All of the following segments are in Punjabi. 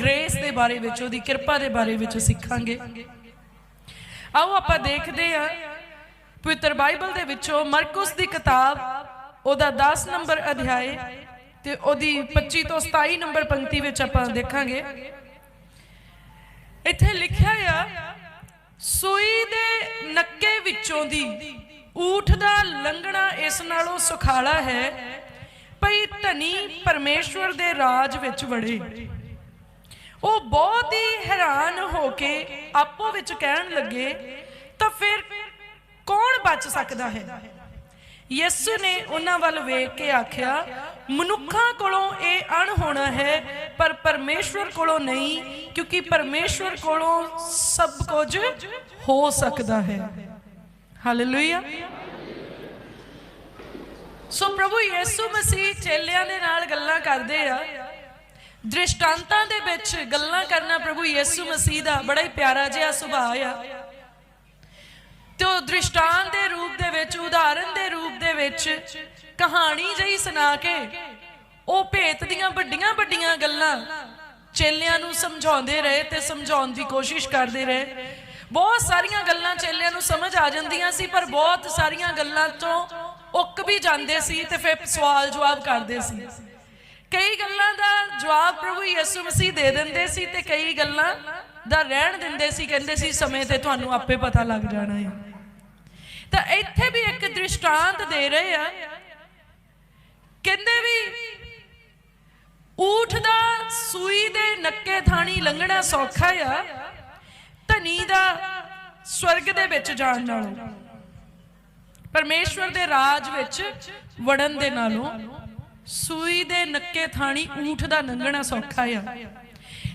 ਗ੍ਰੇਸ ਦੇ ਬਾਰੇ ਵਿੱਚ, ਉਹਦੀ ਕਿਰਪਾ ਦੇ ਬਾਰੇ ਵਿੱਚ ਸਿੱਖਾਂਗੇ। ਆਓ ਆਪਾਂ ਦੇਖਦੇ ਹਾਂ, ਪਵਿੱਤਰ ਬਾਈਬਲ ਦੇ ਵਿੱਚੋਂ ਮਰਕੁਸ ਦੀ ਕਿਤਾਬ, ਉਹਦਾ 10 ਨੰਬਰ ਅਧਿਆਏ ਤੇ ਉਹਦੀ 25 ਤੋਂ 27 ਨੰਬਰ ਪੰਕਤੀ ਵਿੱਚ ਆਪਾਂ ਦੇਖਾਂਗੇ। ਇੱਥੇ ਲਿਖਿਆ ਆ, ਸੂਈ ਦੇ ਨੱਕੇ ਵਿੱਚੋਂ ਦੀ ਊਠ ਦਾ ਲੰਘਣਾ ਇਸ ਨਾਲੋਂ ਸੁਖਾਲਾ ਹੈ, ਭਈ ਧਨੀ ਪਰਮੇਸ਼ਵਰ ਦੇ ਰਾਜ ਵਿੱਚ ਵੜੇ। ਉਹ ਬਹੁਤ ਹੀ ਹੈਰਾਨ ਹੋ ਕੇ ਆਪੋ ਵਿੱਚ ਕਹਿਣ ਲੱਗੇ, ਤਾਂ ਫਿਰ ਕੌਣ ਬਚ ਸਕਦਾ ਹੈ? ਯਿਸੂ ਨੇ ਉਹਨਾਂ ਵੱਲ ਵੇਖ ਕੇ ਆਖਿਆ, ਮਨੁੱਖਾਂ ਕੋਲੋਂ ਇਹ ਅਣ ਹੋਣਾ ਹੈ, ਪਰ ਪਰਮੇਸ਼ਵਰ ਕੋਲੋਂ ਨਹੀਂ, ਕਿਉਂਕਿ ਪਰਮੇਸ਼ਵਰ ਕੋਲੋਂ ਸਭ ਕੁਝ ਹੋ ਸਕਦਾ ਹੈ। ਹਾਲੇਲੂਇਆ ਸੋ ਪ੍ਰਭੂ ਯਿਸੂ ਮਸੀਹ ਚੇਲਿਆਂ ਦੇ ਨਾਲ ਗੱਲਾਂ ਕਰਦੇ ਆ ਦ੍ਰਿਸ਼ਟਾਂਤਾਂ ਦੇ ਵਿੱਚ ਗੱਲਾਂ ਕਰਨਾ ਪ੍ਰਭੂ ਯਿਸੂ ਮਸੀਹ ਦਾ ਬੜਾ ਹੀ ਪਿਆਰਾ ਜਿਹਾ ਸੁਭਾਅ ਆ। ਤੇ ਉਹ ਦ੍ਰਿਸ਼ਟਾਂਤ ਦੇ ਰੂਪ ਦੇ ਵਿੱਚ, ਉਦਾਹਰਨ ਦੇ ਰੂਪ ਦੇ ਵਿੱਚ ਕਹਾਣੀ ਜਿਹੀ ਸੁਣਾ ਕੇ ਉਹ ਭੇਤ ਦੀਆਂ ਵੱਡੀਆਂ ਵੱਡੀਆਂ ਗੱਲਾਂ ਚੇਲਿਆਂ ਨੂੰ ਸਮਝਾਉਂਦੇ ਰਹੇ ਤੇ ਸਮਝਾਉਣ ਦੀ ਕੋਸ਼ਿਸ਼ ਕਰਦੇ ਰਹੇ। ਬਹੁਤ ਸਾਰੀਆਂ ਗੱਲਾਂ ਚੇਲਿਆਂ ਨੂੰ ਸਮਝ ਆ ਜਾਂਦੀਆਂ ਸੀ, ਪਰ ਬਹੁਤ ਸਾਰੀਆਂ ਗੱਲਾਂ ਤੋਂ ਉੱਕ ਵੀ ਜਾਂਦੇ ਸੀ ਤੇ ਫਿਰ ਸਵਾਲ ਜਵਾਬ ਕਰਦੇ ਸੀ। ਕਈ ਗੱਲਾਂ ਜਵਾਬ ਪ੍ਰਭੂ ਯਿਸੂ ਮਸੀਹ ਦੇ ਦਿੰਦੇ ਸੀ ਤੇ ਕਈ ਗੱਲਾਂ ਦਾ ਰਹਿਣ ਦਿੰਦੇ ਸੀ, ਕਹਿੰਦੇ ਸੀ, ਸਮੇਂ ਤੇ ਤੁਹਾਨੂੰ ਆਪੇ ਪਤਾ ਲੱਗ ਜਾਣਾ ਹੈ ਤਾਂ ਇੱਥੇ ਵੀ ਇੱਕ ਦ੍ਰਿਸ਼ਟਾਂਤ ਦੇ ਰਹੇ ਆ। ਕਹਿੰਦੇ ਵੀ ਊਠ ਦਾ ਸੂਈ ਦੇ ਨੱਕੇ ਥਾਣੀ ਲੰਘਣਾ ਸੌਖਾ ਆ, ਧਨੀ ਦਾ ਸਵਰਗ ਦੇ ਵਿੱਚ ਜਾਣ ਨਾਲੋਂ, ਪਰਮੇਸ਼ਵਰ ਦੇ ਰਾਜ ਵਿੱਚ ਵੜਨ ਦੇ ਨਾਲੋਂ। ਸੂਈ ਦੇ ਨੱਕੇ ਥਾਣੀ ਊਠ ਦਾ ਲੰਘਣਾ ਸੌਖਾ ਆ।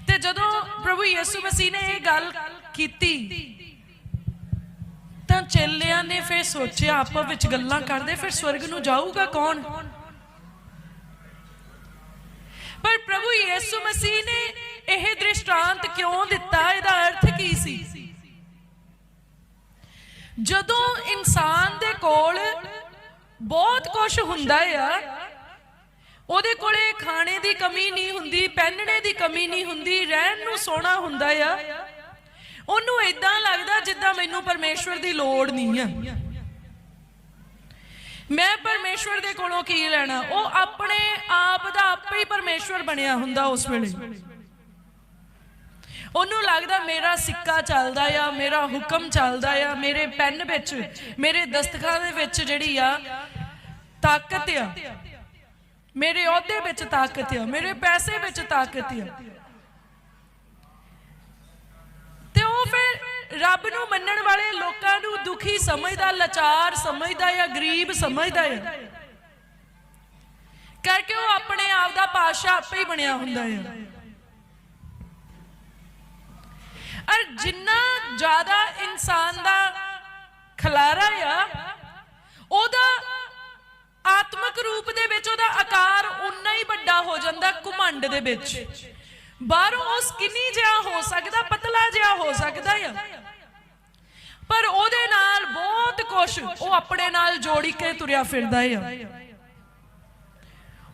ਤੇ ਜਦੋਂ ਪ੍ਰਭੂ ਯਿਸੂ ਮਸੀਹ ਨੇ ਇਹ ਗੱਲ ਕੀਤੀ, ਤਾਂ ਚੇਲਿਆਂ ਨੇ ਫਿਰ ਸੋਚਿਆ ਆਪਸ ਵਿੱਚ ਗੱਲਾਂ ਕਰਦੇ, ਫਿਰ ਸਵਰਗ ਨੂੰ ਜਾਊਗਾ ਕੌਣ? ਪਰ ਪ੍ਰਭੂ ਯਿਸੂ ਮਸੀਹ ਨੇ ਇਹ ਦ੍ਰਿਸ਼ਟਾਂਤ ਕਿਉਂ ਦਿੱਤਾ? ਇਹਦਾ ਅਰਥ ਕੀ ਸੀ? ਜਦੋਂ ਇਨਸਾਨ ਦੇ ਕੋਲ ਬਹੁਤ ਕੁਝ ਹੁੰਦਾ ਆ ਉਹਦੇ ਕੋਲੇ ਖਾਣੇ ਦੀ ਕਮੀ ਨਹੀਂ ਹੁੰਦੀ, ਪਹਿਨਣੇ ਦੀ ਕਮੀ ਨਹੀਂ ਹੁੰਦੀ, ਰਹਿਣ ਨੂੰ ਸੋਹਣਾ ਹੁੰਦਾ ਆ। ਉਹਨੂੰ ਇਦਾਂ ਲੱਗਦਾ ਜਿੱਦਾਂ ਮੈਨੂੰ ਪਰਮੇਸ਼ਵਰ ਦੀ ਲੋੜ ਨਹੀਂ ਆ। ਮੈਂ ਪਰਮੇਸ਼ਵਰ ਦੇ ਕੋਲੋਂ ਕੀ ਲੈਣਾ? ਉਹ ਆਪਣੇ ਆਪ ਦਾ ਆਪੇ ਹੀ ਪਰਮੇਸ਼ਵਰ ਬਣਿਆ ਹੁੰਦਾ ਉਸ ਵੇਲੇ। ਉਹਨੂੰ ਲੱਗਦਾ ਮੇਰਾ ਸਿੱਕਾ ਚੱਲਦਾ ਆ, ਮੇਰਾ ਹੁਕਮ ਚੱਲਦਾ ਆ, ਮੇਰੇ ਪੈਨ ਵਿੱਚ, ਮੇਰੇ ਦਸਤਖਾਂ ਦੇ ਵਿੱਚ ਜਿਹੜੀ ਆ ਤਾਕਤ ਆ। ਮੇਰੇ ਅਹੁਦੇ ਵਿੱਚ ਤਾਕਤ ਆ, ਮੇਰੇ ਪੈਸੇ ਵਿੱਚ ਤਾਕਤ ਆ। ਤੇ ਉਹ ਫਿਰ ਰੱਬ ਨੂੰ ਮੰਨਣ ਵਾਲੇ ਲੋਕਾਂ ਨੂੰ ਦੁਖੀ ਸਮਝਦਾ, ਲਾਚਾਰ ਸਮਝਦਾ ਜਾਂ ਗਰੀਬ ਸਮਝਦਾ ਹੈ ਕਰਕੇ ਉਹ ਆਪਣੇ ਆਪ ਦਾ ਪਾਸ਼ਾ ਆਪੇ ਹੀ ਬਣਿਆ ਹੁੰਦਾ ਹੈ ਅਰ ਜਿੰਨਾ ਜ਼ਿਆਦਾ ਇਨਸਾਨ ਦਾ ਖਲਾਰਾ ਆ, ਉਹਦਾ ਆਤਮਿਕ ਰੂਪ ਦੇ ਵਿੱਚ ਉਹਦਾ ਆਕਾਰ ਉਨਾ ਹੀ ਵੱਡਾ ਹੋ ਜਾਂਦਾ ਘੁਮੰਡ ਦੇ ਵਿੱਚ। ਬਾਹਰੋਂ ਉਹ ਸਕਿਨੀ ਜਿਹਾ ਹੋ ਸਕਦਾ, ਪਤਲਾ ਜਿਹਾ ਹੋ ਸਕਦਾ ਆ। ਪਰ ਉਹਦੇ ਨਾਲ ਬਹੁਤ ਕੁਝ ਉਹ ਆਪਣੇ ਨਾਲ ਜੋੜੀ ਕੇ ਤੁਰਿਆ ਫਿਰਦਾ ਆ।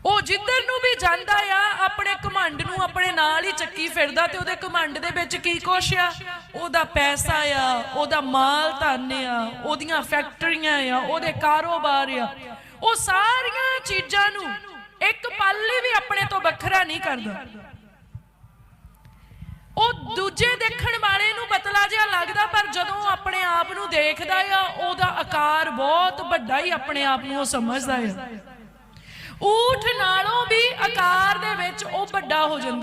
ਉਹ ਜਿੱਧਰ ਨੂੰ ਵੀ ਜਾਂਦਾ ਆ, ਆਪਣੇ ਘਮੰਡ ਨੂੰ ਆਪਣੇ ਨਾਲ ਹੀ ਚੱਕੀ ਫਿਰਦਾ ਤੇ ਉਹਦੇ ਘਮੰਡ ਦੇ ਵਿੱਚ ਕੀ ਕੁਛ ਆ? ਉਹਦਾ ਪੈਸਾ ਆ, ਉਹਦਾ ਮਾਲ ਧਨ ਆ, ਉਹਦੀਆਂ ਫੈਕਟਰੀਆਂ ਆ, ਉਹਦੇ ਕਾਰੋਬਾਰ ਆ। ਉਹ ਸਾਰੀਆਂ ਚੀਜ਼ਾਂ ਨੂੰ ਇੱਕ ਪਲ ਲਈ ਵੀ ਆਪਣੇ ਤੋਂ ਵੱਖਰਾ ਨਹੀਂ ਕਰਦਾ। ਉਹ ਦੂਜੇ ਦੇਖਣ ਵਾਲੇ ਨੂੰ ਪਤਲਾ ਜਿਹਾ ਲੱਗਦਾ, ਪਰ ਜਦੋਂ ਆਪਣੇ ਆਪ ਨੂੰ ਦੇਖਦਾ ਆ, ਉਹਦਾ ਆਕਾਰ ਬਹੁਤ ਵੱਡਾ ਹੀ ਆਪਣੇ ਆਪ ਨੂੰ ਉਹ ਸਮਝਦਾ ਆ। ਊਠ ਨਾਲੋਂ ਵੀ ਆਕਾਰ ਦੇ ਵਿੱਚ ਉਹ ਵੱਡਾ ਹੋ ਜਾਂਦਾ